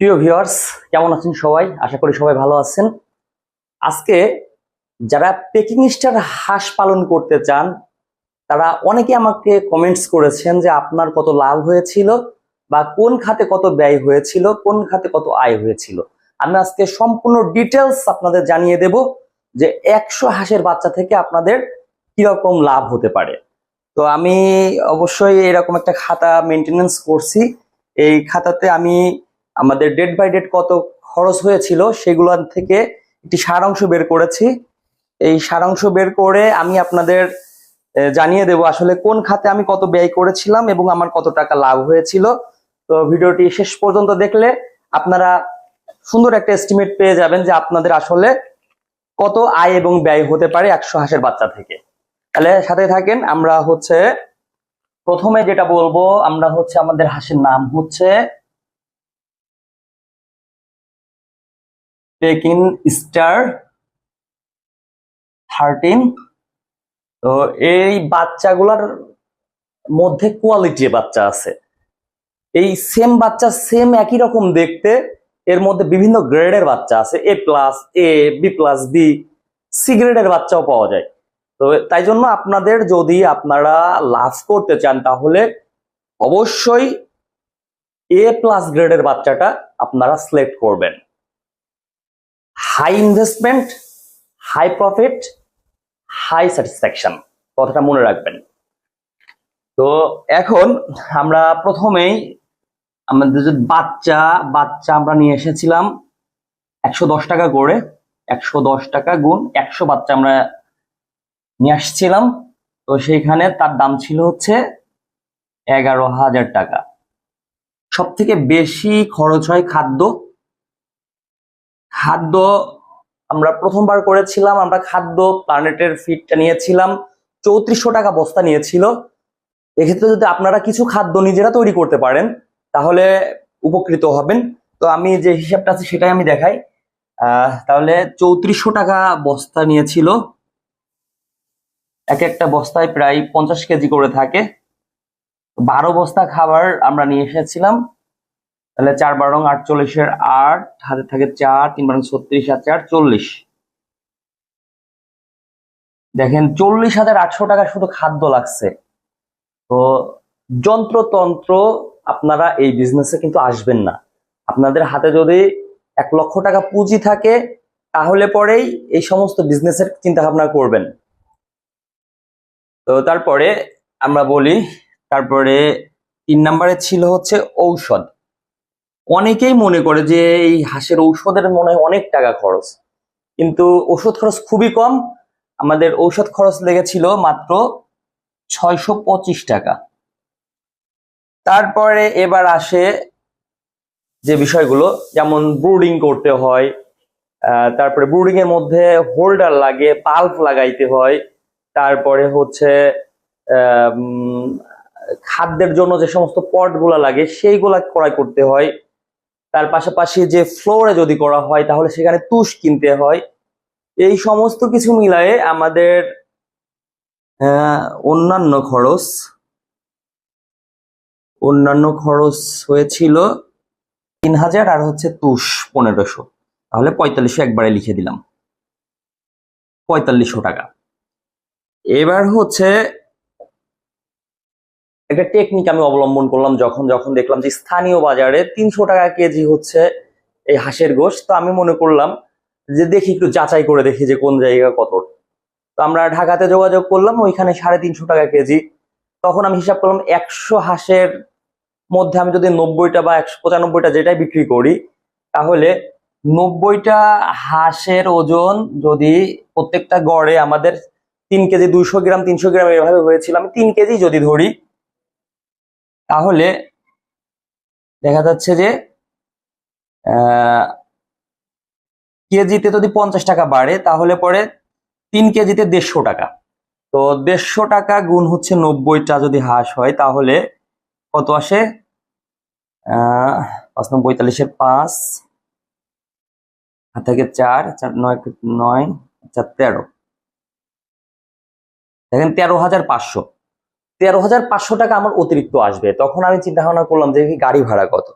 প্রিয় ভিউয়ার্স, কেমন আছেন সবাই? আশা করি সবাই ভালো আছেন। আজকে যারা পেকিং স্টার হাঁস পালন করতে চান, তারা অনেকে আমাকে কমেন্টস করেছেন যে আপনার কত লাভ হয়েছিল বা কোন খাতে কত ব্যয় হয়েছিল, কোন খাতে কত আয় হয়েছিল। আমি আজকে সম্পূর্ণ ডিটেলস আপনাদের জানিয়ে দেব যে একশো হাঁসের বাচ্চা থেকে আপনাদের কীরকম লাভ হতে পারে। তো আমি অবশ্যই এরকম একটা খাতা মেনটেনেন্স করছি। এই খাতাতে আমি আমাদের ডেট বাই ডেট কত খরচ হয়েছিল সেগুলো থেকে একটি সারাংশ বের করেছি। এই সারাংশ বের করে আমি আপনাদের জানিয়ে দেব আসলে কোন খাতে আমি কত ব্যয় করেছিলাম এবং আমার কত টাকা লাভ হয়েছিল। তো ভিডিওটি শেষ পর্যন্ত দেখলে আপনারা সুন্দর একটা এস্টিমেট পেয়ে যাবেন যে আপনাদের আসলে কত আয় এবং ব্যয় হতে পারে একশো হাঁসের বাচ্চা থেকে। তাহলে সাথে থাকেন, আমরা হচ্ছে প্রথমে যেটা বলব, আমরা হচ্ছে আমাদের হাঁসের নাম হচ্ছে পেকিন স্টার থার্টিন তো এই বাচ্চাগুলোর মধ্যে কোয়ালিটি বাচ্চা আছে। এই সেম বাচ্চা সেম একই রকম দেখতে, এর মধ্যে বিভিন্ন গ্রেডের বাচ্চা আছে। A plus A B plus B C গ্রেডের বাচ্চাও পাওয়া যায়। তো তাই জন্য আপনাদের যদি আপনারা লাভ করতে চান, তাহলে অবশ্যই এ প্লাস গ্রেডের বাচ্চাটা আপনারা সিলেক্ট করবেন। High investment high profit high satisfaction কথাটা মনে রাখবেন। তো এখন আমরা প্রথমেই আমাদের যে বাচ্চা বাচ্চা আমরা নিয়ে এসেছিলাম একশো দশ টাকা করে। একশো দশ টাকা গুণ একশো বাচ্চা আমরা নিয়ে আসছিলাম। তো সেইখানে তার দাম ছিল হচ্ছে এগারো হাজার টাকা। সব থেকে বেশি খরচ হয় খাদ্য খাদ্য আমরা প্রথমবার করেছিলাম, আমরা খাদ্য প্ল্যানেটের ফিডটা নিয়েছিলাম, চৌত্রিশশো টাকা বস্তা নিয়েছিল। এক্ষেত্রে যদি আপনারা কিছু খাদ্য নিজেরা তৈরি করতে পারেন, তাহলে উপকৃত হবেন। তো আমি যে হিসাবটা আছে সেটাই আমি দেখাই। তাহলে চৌত্রিশশো টাকা বস্তা নিয়েছিল। এক একটা বস্তায় প্রায় পঞ্চাশ কেজি করে থাকে। বারো বস্তা খাবার আমরা নিয়ে এসেছিলাম। তাহলে চার বারং আটচল্লিশের আট, হাতে থাকে চার, তিন বারং ছত্রিশ, আর চার চল্লিশ। দেখেন চল্লিশ হাজার আটশো টাকা শুধু খাদ্য লাগছে। তো যন্ত্রতন্ত্র আপনারা এই বিজনেসে কিন্তু আসবেন না। আপনাদের হাতে যদি এক লক্ষ টাকা পুঁজি থাকে, তাহলে পরেই এই সমস্ত বিজনেসের চিন্তা ভাবনা করবেন। তো তারপরে আমরা বলি, তারপরে তিন নম্বরে ছিল হচ্ছে ঔষধ। অনেকেই মনে করে যে এই হাঁসের ঔষধের মনে হয় অনেক টাকা খরচ। কিন্তু ওষুধ খরচ খুবই কম। আমাদের ঔষধ খরচ লেগেছিল মাত্র ছয়শো পঁচিশ টাকা। তারপরে এবার আসে যে বিষয়গুলো, যেমন ব্রুডিং করতে হয় তারপরে ব্রুডিং এর মধ্যে হোল্ডার লাগে, পাল্প লাগাইতে হয়, তারপরে হচ্ছে খাদ্যের জন্য যে সমস্ত পটগুলা লাগে, সেইগুলা ক্রয় করতে হয়। তার পাশাপাশি যে ফ্লোরে যদি করা হয়, তাহলে সেখানে তুষ কিনতে হয়। এই সমস্ত কিছু মিলায়ে আমাদের অন্যান্য খরচ অন্যান্য খরচ হয়েছিল তিন হাজার আর হচ্ছে তুষ পনেরোশো। তাহলে পঁয়তাল্লিশশো একবারে লিখে দিলাম। পঁয়তাল্লিশশো টাকা। এবার হচ্ছে একটা টেকনিক আমি অবলম্বন করলাম যখন যখন দেখলাম যে স্থানীয় বাজারে তিনশো টাকা কেজি হচ্ছে এই হাঁসের গোশ। তো আমি মনে করলাম যে দেখি একটু যাচাই করে দেখি যে কোন জায়গা কত। তো আমরা ঢাকাতে যোগাযোগ করলাম, ওইখানে সাড়ে তিনশো টাকা কেজি। তখন আমি হিসাব করলাম একশো হাঁসের মধ্যে আমি যদি নব্বইটা বা একশো পঁচানব্বইটা যেটাই বিক্রি করি, তাহলে নব্বইটা হাঁসের ওজন যদি প্রত্যেকটা গড়ে আমাদের তিন কেজি দুইশো গ্রাম, তিনশো গ্রাম এভাবে হয়েছিল, আমি তিন কেজি যদি ধরি তাহলে দেখা যাচ্ছে যে কেজিতে যদি পঞ্চাশ টাকা বাড়ে, তাহলে পরে তিন কেজিতে দেড়শো টাকা। তো দেড়শো টাকা গুণ হচ্ছে নব্বইটা যদি হ্রাস হয়, তাহলে কত আসে? পাঁচ পঁয়তাল্লিশের পাঁচ হাত থেকে চার চার নয় নয়, চার তেরো। দেখেন তেরো হাজার পাঁচশো। তেরো হাজার পাঁচশো টাকা আমার অতিরিক্ত আসবে। তখন আমি চিন্তা ভাবনা করলাম যে গাড়ি ভাড়া কত?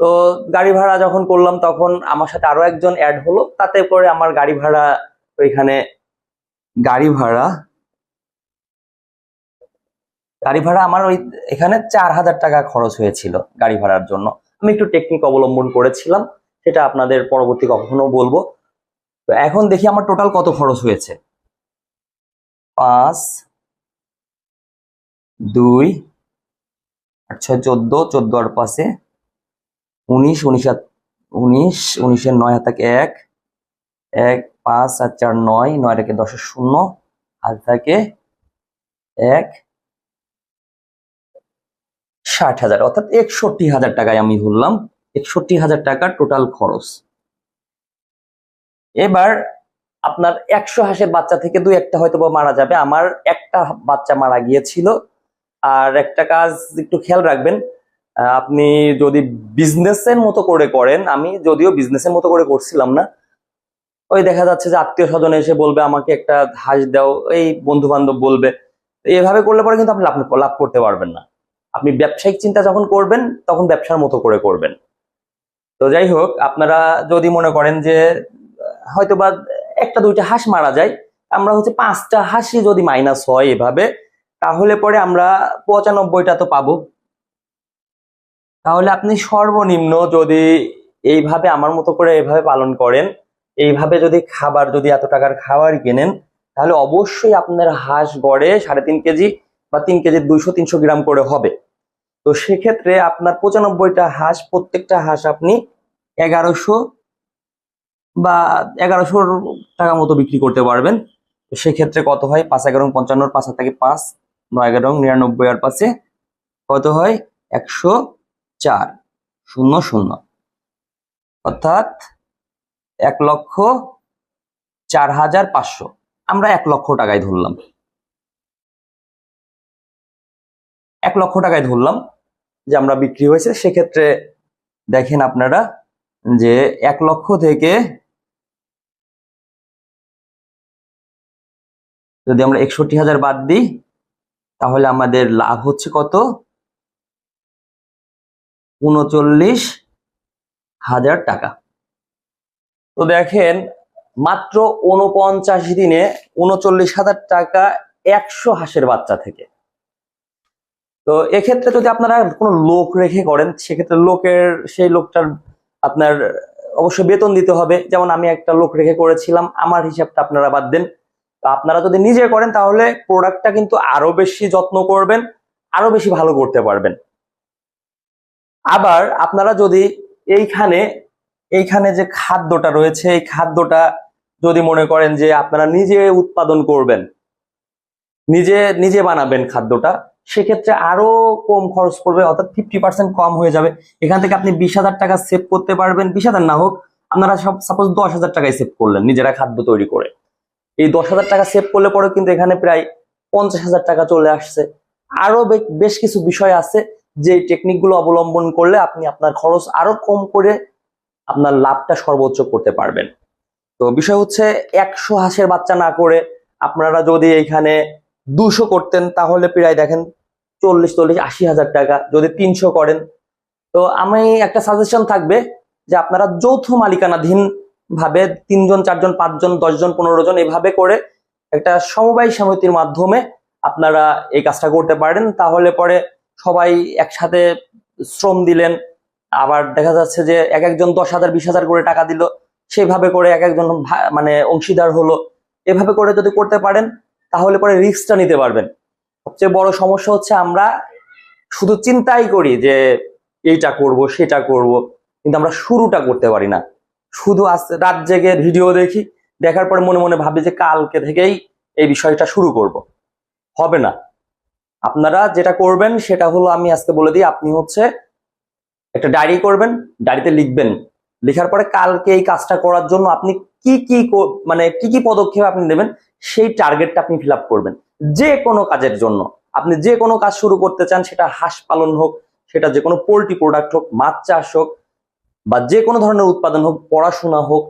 তো গাড়ি ভাড়া যখন করলাম, তখন আমার সাথে আরও একজন অ্যাড হলো। তাতে করে আমার গাড়ি ভাড়া ওইখানে গাড়ি ভাড়া গাড়ি ভাড়া আমার ওই এখানে চার হাজার টাকা খরচ হয়েছিল গাড়ি ভাড়ার জন্য। আমি একটু টেকনিক অবলম্বন করেছিলাম, সেটা আপনাদের পরবর্তী কখনো বলব। তো এখন দেখি আমার টোটাল কত খরচ হয়েছে। পাঁচ দুই আট ছয় চোদ্দ চোদ্দ আর পাশে উনিশ উনিশ আর উনিশ, উনিশের নয় হাত থাকে এক এক, পাঁচ আর চার নয় নয় রেখে দশের শূন্য হাত থাকে এক, ষাট হাজার, অর্থাৎ একষট্টি হাজার টাকায় আমি ধরলাম, একষট্টি হাজার টাকার টোটাল খরচ। এবার আপনার একশো হাঁসের বাচ্চা থেকে দুই একটা হয়তো মারা যাবে, আমার একটা বাচ্চা মারা গিয়েছিল আর একটা কাজ একটু খেয়াল রাখবেন আপনি যদি বিজনেসের মতো করে করেন, আমি যদিও বিজনেসের মতো করে করছিলাম না, ওই দেখা যাচ্ছে যে আত্মীয় স্বজন এসে বলবে, আমাকে একটা হাঁস দাও। এই বন্ধু বান্ধব বলবে। এভাবে করলে পরে কিন্তু আপনি লাভ লাভ করতে পারবেন না। আপনি ব্যবসায়িক চিন্তা যখন করবেন, তখন ব্যবসার মতো করে করবেন। তো যাই হোক, আপনারা যদি মনে করেন যে হয়তো বা একটা দুইটা হাঁস মারা যায়, আমরা হচ্ছে পাঁচটা হাঁসই যদি মাইনাস হয় এভাবে তাহলে পরে আমরা পঁচানব্বইটা তো পাবো। তাহলে আপনি সর্বনিম্ন যদি এইভাবে আমার মতো করে এইভাবে পালন করেন, এইভাবে যদি খাবার, যদি এত টাকার খাবার কেনেন, তাহলে অবশ্যই আপনার হাঁস গড়ে সাড়ে তিন কেজি বা তিন কেজি দুইশো, তিনশো গ্রাম করে হবে। তো সেক্ষেত্রে আপনার পঁচানব্বইটা হাঁস, প্রত্যেকটা হাঁস আপনি এগারোশো বা এগারোশো টাকা মতো বিক্রি করতে পারবেন। তো সেক্ষেত্রে কত হয়? পাঁচ এগারো, পঞ্চান্নর পাঁচ থেকে পাঁচ। নয় এগারো, নিরানব্বই আর পাঁচে কত হয়? একশো চার, শূন্য শূন্য। অর্থাৎ এক লক্ষ চার হাজার পাঁচশো। আমরা এক লক্ষ টাকায় ধরলাম। এক লক্ষ টাকায় ধরলাম যে আমরা বিক্রি হয়েছে। সেক্ষেত্রে দেখেন আপনারা যে এক লক্ষ থেকে যদি আমরা একষট্টি হাজার বাদ দিই তাহলে আমাদের লাভ হচ্ছে কত? উনচল্লিশ হাজার টাকা। তো দেখেন, মাত্র উনপঞ্চাশ দিনে উনচল্লিশ হাজার টাকা একশো হাঁসের বাচ্চা থেকে। তো এক্ষেত্রে যদি আপনারা কোনো লোক রেখে করেন, সেক্ষেত্রে লোকের, সেই লোকটার আপনার অবশ্যই বেতন দিতে হবে। যেমন আমি একটা লোক রেখে করেছিলাম, আমার হিসাবটা আপনারা বাদ দেন। তো আপনারা যদি নিজে করেন, তাহলে প্রোডাক্টটা কিন্তু আরও বেশি যত্ন করবেন, আরও বেশি ভালো করতে পারবেন। আবার আপনারা যদি এইখানে এইখানে যে খাদ্যটা রয়েছে, এই খাদ্যটা যদি মনে করেন যে আপনারা নিজে উৎপাদন করবেন, নিজে নিজে বানাবেন খাদ্যটা, সেক্ষেত্রে আরও কম খরচ পড়বে, অর্থাৎ ফিফটি পার্সেন্ট কম হয়ে যাবে। এখান থেকে আপনি বিশ হাজার টাকা সেভ করতে পারবেন, বিশ হাজার না হোক, আপনারা সব সাপোজ দশ হাজার টাকায় সেভ করলেন নিজেরা খাদ্য তৈরি করে। এই দশ হাজার টাকা সেভ করলে পরে কিন্তু এখানে প্রায় পঞ্চাশ হাজার টাকা চলে আসছে। আরও বেশ কিছু বিষয় আছে যে টেকনিকগুলো অবলম্বন করলে আপনি আপনার খরচ আরও কম করে আপনার লাভটা সর্বোচ্চ করতে পারবেন। তো বিষয় হচ্ছে একশো হাঁসের বাচ্চা না করে আপনারা যদি এখানে দুশো করতেন তাহলে প্রায় দেখেন চল্লিশ চল্লিশ, আশি হাজার টাকা। যদি তিনশো করেন, তো আমি একটা সাজেশন থাকবে যে আপনারা যৌথ মালিকানাধীন ভাবে তিনজন, চারজন, পাঁচজন, দশজন পনেরো জন এভাবে করে একটা সমবায় সমিতির মাধ্যমে আপনারা এই কাজটা করতে পারেন। তাহলে পরে সবাই একসাথে শ্রম দিলেন, আবার দেখা যাচ্ছে যে এক একজন দশ হাজার, বিশ হাজার করে টাকা দিল, সেভাবে করে এক একজন মানে অংশীদার হলো। এভাবে করে যদি করতে পারেন, তাহলে পরে রিস্কটা নিতে পারবেন। সবচেয়ে বড় সমস্যা হচ্ছে আমরা শুধু চিন্তাই করি যে এইটা করব, সেটা করব, কিন্তু আমরা শুরুটা করতে পারি না। শুধু আজ রাত জেগে ভিডিও দেখি, দেখার পরে মনে মনে ভাবি যে কালকে থেকেই এই বিষয়টা শুরু করব। হবে না। আপনারা যেটা করবেন সেটা হলো আমি আজকে বলে দিই, আপনি হচ্ছে একটা ডায়েরি করবেন, ডায়েরিতে লিখবেন। লেখার পরে কালকে এই কাজটা করার জন্য আপনি কি কি মানে কি কি পদক্ষেপ আপনি নেবেন, সেই টার্গেটটা আপনি ফিল করবেন। যে কোনো কাজের জন্য। আপনি যে কোনো কাজ শুরু করতে চান, সেটা হাঁস পালন হোক, সেটা যে কোনো পোলট্রি প্রোডাক্ট হোক, মাছ চাষ হোক বা যে কোনো ধরনের উৎপাদন হোক, পড়াশোনা হোক,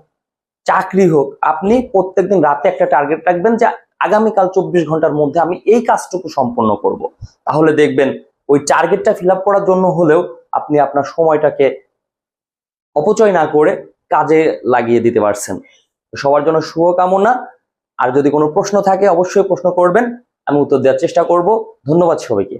চাকরি হোক, আপনি প্রত্যেকদিন রাতে একটা টার্গেট রাখবেন যে আগামীকাল চব্বিশ ঘণ্টার মধ্যে আমি এই কাজটুকু সম্পন্ন করব। তাহলে দেখবেন ওই টার্গেটটা ফিল করার জন্য হলেও আপনি আপনার সময়টাকে অপচয় না করে কাজে লাগিয়ে দিতে পারছেন। সবার জন্য শুভকামনা। আর যদি কোনো প্রশ্ন থাকে, অবশ্যই প্রশ্ন করবেন। আমি উত্তর দেওয়ার চেষ্টা করব। ধন্যবাদ সবাইকে।